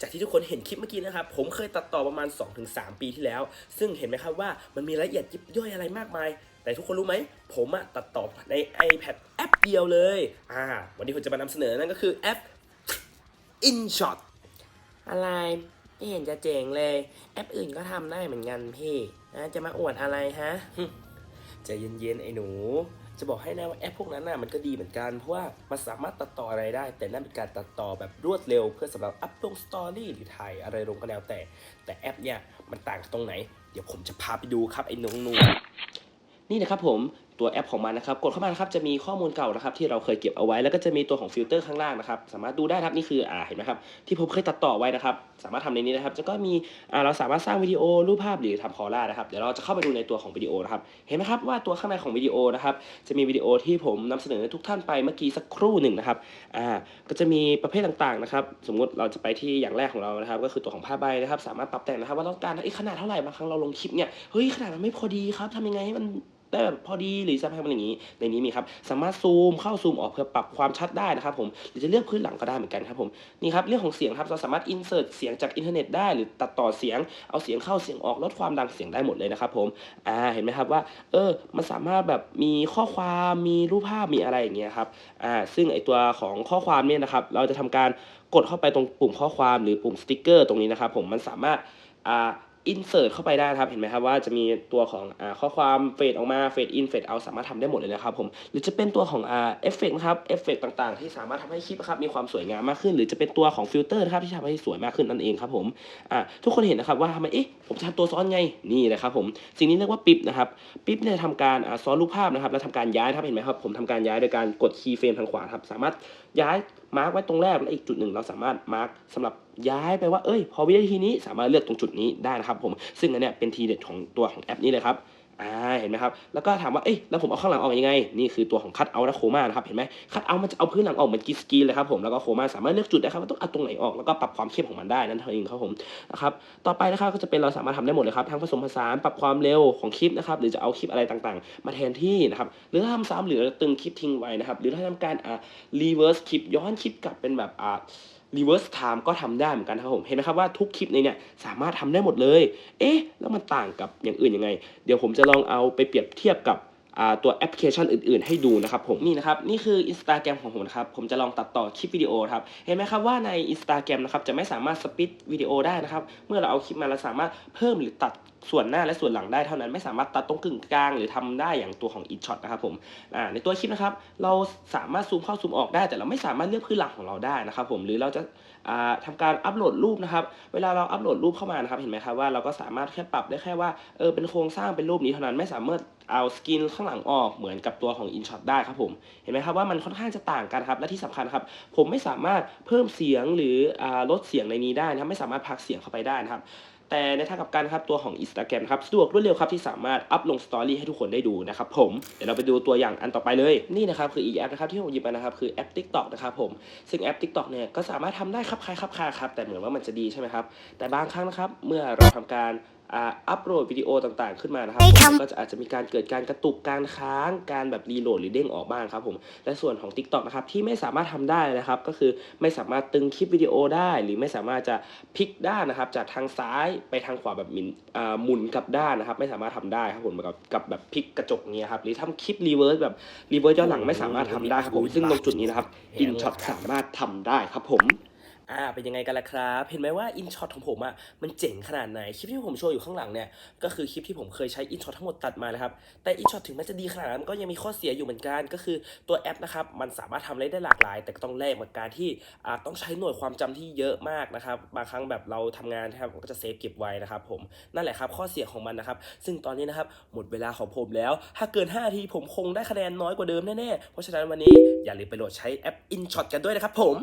จากที่ทุกคนเห็นคลิปเมื่อกี้นะครับ ผมเคยตัดต่อประมาณ 2-3 ปีที่แล้ว ซึ่งเห็นไหมครับว่ามันมีรายละเอียดยิบย่อยอะไรมากมาย แต่ทุกคนรู้ไหม ผมอะตัดต่อใน iPad แอปเดียวเลย อ่า วันนี้ผมจะมานำเสนอนั่นก็คือแอป InShot อะไรไม่เห็นจะเจ๋งเลย แอปอื่นก็ทำได้เหมือนกันพี่นะจะมาอวดอะไรฮะใจเย็นๆไอ้หนู จะบอกให้นะว่าแอปพวกนั้นน่ะมันก็ดีเหมือนกันเพราะว่ามันสามารถตัดต่ออะไรได้ แต่นั่นเป็นการตัดต่อแบบรวดเร็ว เพื่อสำหรับอัพลงสตอรี่หรือถ่ายอะไรลงก็แล้วแต่ แต่แอปเนี่ยมันต่างตรงไหน เดี๋ยวผมจะพาไปดูครับไอ้หนูหนูนี่นะครับผม ตัวแอปของมันนะครับ กดเข้ามานะครับจะมีข้อมูลเก่านะครับ ที่เราเคยเก็บเอาไว้ แล้วก็จะมีตัวของฟิลเตอร์ข้างล่างนะครับสามารถดูได้ครับนี่คืออ่าเห็นไหมครับที่ผมเคยตัดต่อไว้นะครับ สามารถทำในนี้นะครับแล้วก็มีอ่าเราสามารถสร้างวิดีโอรูปภาพหรือทำคอล่านะครับเดี๋ยวเราจะเข้าไปดูในตัวของวิดีโอนะครับเห็นไหมครับว่าตัวข้างในของวิดีโอนะครับจะมีวิดีโอที่ผมนำเสนอให้ทุกท่านไปเมื่อกี้สักครู่หนึ่งนะครับอ่าก็จะมีประเภทต่างๆนะครับสมมุติเราจะไปที่อย่างแรกของเรานะครับ ก็คือตัวของผ้าใบนะครับ สามารถปรับแต่งนะครับ ว่าต้องการขนาดเท่าไหร่บางครั้งเราลงคลิปเนี่ยเฮ้ยขนาดมันไม่พอดีครับทำยังไงให้มัน ได้แบบพอดีหรือจะให้มันอย่างนี้ ในนี้มีครับสามารถซูมเข้าซูมออกเพื่อปรับความชัดได้นะครับผมหรือจะเลือกพื้นหลังก็ได้เหมือนกันครับผมนี่ครับเรื่องของเสียงครับเราสามารถอินเสิร์ตเสียงจากอินเทอร์เน็ตได้หรือตัดต่อเสียงเอาเสียงเข้าเสียงออกลดความดังเสียงได้หมดเลยนะครับผมอ่าเห็นไหมครับว่า เออมันสามารถแบบมีข้อความมีรูปภาพมีอะไรอย่างเงี้ยครับอ่าซึ่งไอตัวของข้อความเนี่ยนะครับเราจะทำการกดเข้าไปตรงปุ่มข้อความหรือปุ่มสติกเกอร์ตรงนี้นะครับผมมันสามารถอ่า อินเสิร์ตเข้าไปได้ครับ เห็นไหมครับว่าจะมีตัวของอข้อความเฟดออกมาเฟดอินเฟดเอาสามารถทำได้หมดเลยนะครับผมหรือจะเป็นตัวของอ่าเอฟเฟกนะครับเอฟเฟกต่างๆ ที่สามารถทำให้คลิปครับมีความสวยงามมากขึ้น หรือจะเป็นตัวของฟิลเตอร์นะครับที่ทำให้สวยมากขึ้นนั่นเองครับผมทุกคนเห็นนะครับว่าทำไมเอ๊ะผมจะทำตัวซ้อนไงนี่เลยครับผมสิ่งนี้เรียกว่าปิ๊บนะครับปิ๊บเนี่ยทำการซ้อนรูปภาพนะครับแล้วทำการย้ายครับเห็นไหมครับผมทำการย้ายโดยการกดคีย์เฟรมทางขวาครับสามารถย้ายมาร์กไว้ตรงแรกและอีกจุดหนึ่งเราสามารถมาร์กสำหรับ ย้ายไปว่าเอ้ย พอวินาทีนี้สามารถเลือกตรงจุดนี้ได้นะครับ ผม ซึ่งอันเนี้ยเป็นทีเด็ดของตัวของแอปนี้เลยครับอ่าเห็นไหมครับ แล้วก็ถามว่า เอ้ย แล้วผมเอาข้างหลังออกยังไง นี่คือตัวของคัตเอาและโคมานะครับ เห็นไหมคัตเอามันจะเอาพื้นหลังออกเหมือนกีสกีเลยครับผม แล้วก็โคมาสามารถเลือกจุดได้ครับว่าต้องเอาตรงไหนออก แล้วก็ปรับความเข้มของมันได้นั่นเองครับผม นะครับ ต่อไปนะครับก็จะเป็นเราสามารถทำได้หมดเลยครับ ทั้งผสมผสาน ปรับความเร็วของคลิปนะครับ หรือจะเอาคลิปอะไรต่างๆ มาแทนที่นะครับ หรือถ้าทำซ้ำหรือตึงคลิปทิ้งไว้นะครับ หรือถ้าทำการอ่า reverse คลิปย้อนคลิปกลับเป็นแบบอ่า reverse time ก็ทำได้เหมือนกันครับผม เห็นไหมครับว่าทุกคลิปในเนี่ยสามารถทำได้หมดเลย เอ๊ะ แล้วมันต่างกับอย่างอื่นยังไง เดี๋ยวผมจะลองเอาไปเปรียบเทียบกับ ตัวแอปพลิเคชันอื่นๆ ให้ดูนะครับผมนี่นะครับนี่คือ Instagram ของผมนะครับผมจะลองตัดต่อคลิปวิดีโอครับเห็นไหมครับว่าใน Instagram นะครับจะไม่สามารถสปิดวิดีโอได้นะครับเมื่อเราเอาคลิปมาเราสามารถเพิ่มหรือตัดส่วนหน้าและส่วนหลังได้เท่านั้นไม่สามารถตัดตรงกึ่งกลางหรือทำได้อย่างตัวของ InShot นะครับผมในตัวคลิปนะครับเราสามารถซูมเข้าซูมออกได้ แต่เราไม่สามารถเลือกพื้นหลังของเราได้นะครับผมหรือเราจะาทำการอัปโหลดรูปนะครับเวลาเราอัปโหลดรูปเข้ามานะครับเห็นไหมครับว่าเราก็สามารถแค่ปรับได้แค่ว่าเออเป็นโครงสร้างเป็นรูปนี้เท่านั้นไม่สามารถ เอาสกินข้างหลังออกเหมือนกับตัวของ InShot ได้ครับผมเห็นไหมครับว่ามันค่อนข้างจะต่างกันครับและที่สำคัญครับผมไม่สามารถเพิ่มเสียงหรืออลดเสียงในนี้ได้นะครับไม่สามารถพักเสียงเข้าไปได้นะครับแต่ในทางกับกันครับตัวของ Instagram ครับสะดวกรวดเร็วครับที่สามารถอัพลงสตอรี่ให้ทุกคนได้ดูนะครับผมเดี๋ยวเราไปดูตัวอย่างอันต่อไปเลยนี่นะครับคืออีกแอปนะครับที่ผมหยิบมานะครับคือแอป TikTok นะครับผมซึ่งแอป TikTok เนี่ยก็สามารถทำได้ครับคล้ายครับคาครับแต่เหมือนว่ามันจะดีใช่ไหมครับแต่บางครั้งนะครับเมื่อเราทำการ อ่าอัปโหลดวิดีโอต่างๆ ขึ้นมานะครับผมก็จะอาจจะมีการเกิดการกระตุกการค้างการแบบรีโหลดหรือเด้งออกบ้างครับผมและส่วนของ TikTok นะครับที่ไม่สามารถทำได้นะครับ ก็คือไม่สามารถตึงคลิปวิดีโอได้ หรือไม่สามารถจะพลิกด้านนะครับ จากทางซ้ายไปทางขวาแบบหมินอ่าหมุนกลับด้านนะครับ ไม่สามารถทำได้ครับผมกับกับแบบพลิกกระจกเงี้ยครับหรือทำคลิปรีเวิร์สแบบรีเวิร์สย้อนหลังไม่สามารถทำได้ครับผมซึ่งตรงจุดนี้นะครับ InShot สามารถทำได้ครับผม อ่าเป็นยังไงกันล่ะครับ เห็นไหมว่าอินช็อตของผมอะมันเจ๋งขนาดไหน คลิปที่ผมโชว์อยู่ข้างหลังเนี่ย ก็คือคลิปที่ผมเคยใช้อินช็อตทั้งหมดตัดมานะครับ แต่อินช็อตถึงแม้จะดีขนาดนั้นก็ยังมีข้อเสียอยู่เหมือนกัน ก็คือตัวแอปนะครับ มันสามารถทำอะไรได้หลากหลาย แต่ก็ต้องแลกกับการที่อ่าต้องใช้หน่วยความจำที่เยอะมากนะครับ บางครั้งแบบเราทำงานนะครับก็จะเซฟเก็บไว้นะครับผม นั่นแหละครับข้อเสียของมันนะครับ ซึ่งตอนนี้นะครับหมดเวลาของผมแล้ว ถ้าเกิน5นาทีผมคงได้คะแนนน้อยกว่าเดิมแน่ๆ เพราะฉะนั้นวันนี้อย่าลืมไปโหลดใช้แอป InShot กันด้วยนะครับผม